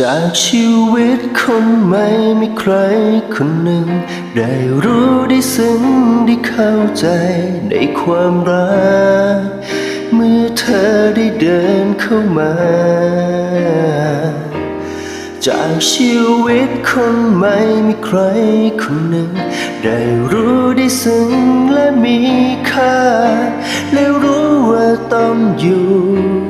จากชีวิตคนใหม่มีใครคนหนึ่ง ได้รู้ได้ซึ้งได้เข้าใจในความรัก เมื่อเธอได้เดินเข้ามา จากชีวิตคนใหม่มีใครคนหนึ่ง ได้รู้ได้ซึ้งและมีค่า และรู้ว่าต้องอยู่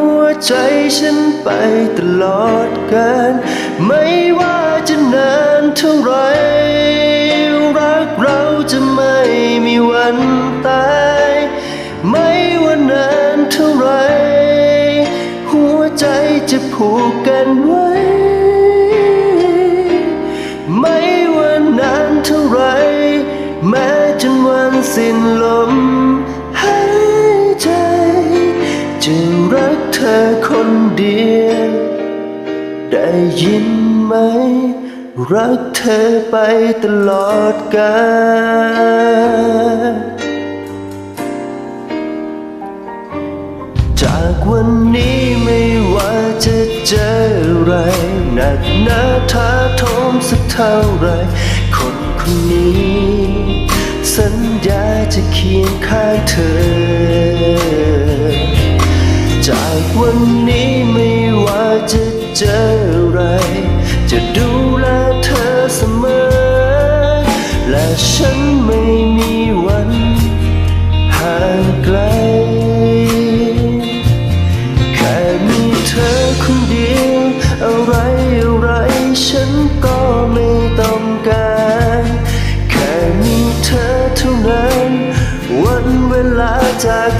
ใจฉันไปตลอดกาลไม่ว่าจะนานเท่าไรรักเราจะไม่มีวันตาย ไม่ว่านานเท่าไร หัวใจจะผูกกันไว้ ไม่ว่านานเท่าไร แม้จนวันสิ้นลม เดียวได้ยินไหม รักเธอไปตลอดกาลจากวันนี้ไม่ว่าจะเจออะไรหนักหนาท้าโทมสักเท่าไร คนคนนี้ สัญญาจะเคียงข้างเธอ เจออะไร จะดูแลเธอเสมอ และฉันไม่มีวันห่างไกล แค่มีเธอคนเดียว อะไรอะไรฉันก็ไม่ต้องการ แค่มีเธอเท่านั้น วันเวลาจาก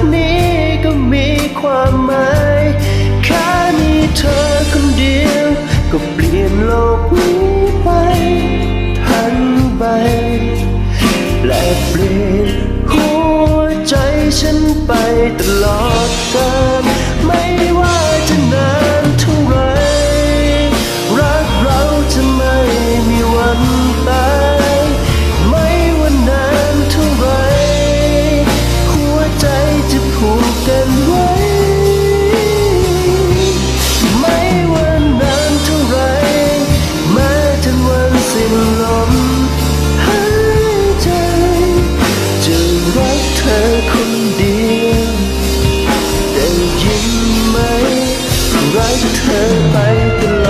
ไปตลอดกัน ไหมรักเธอไปตลอด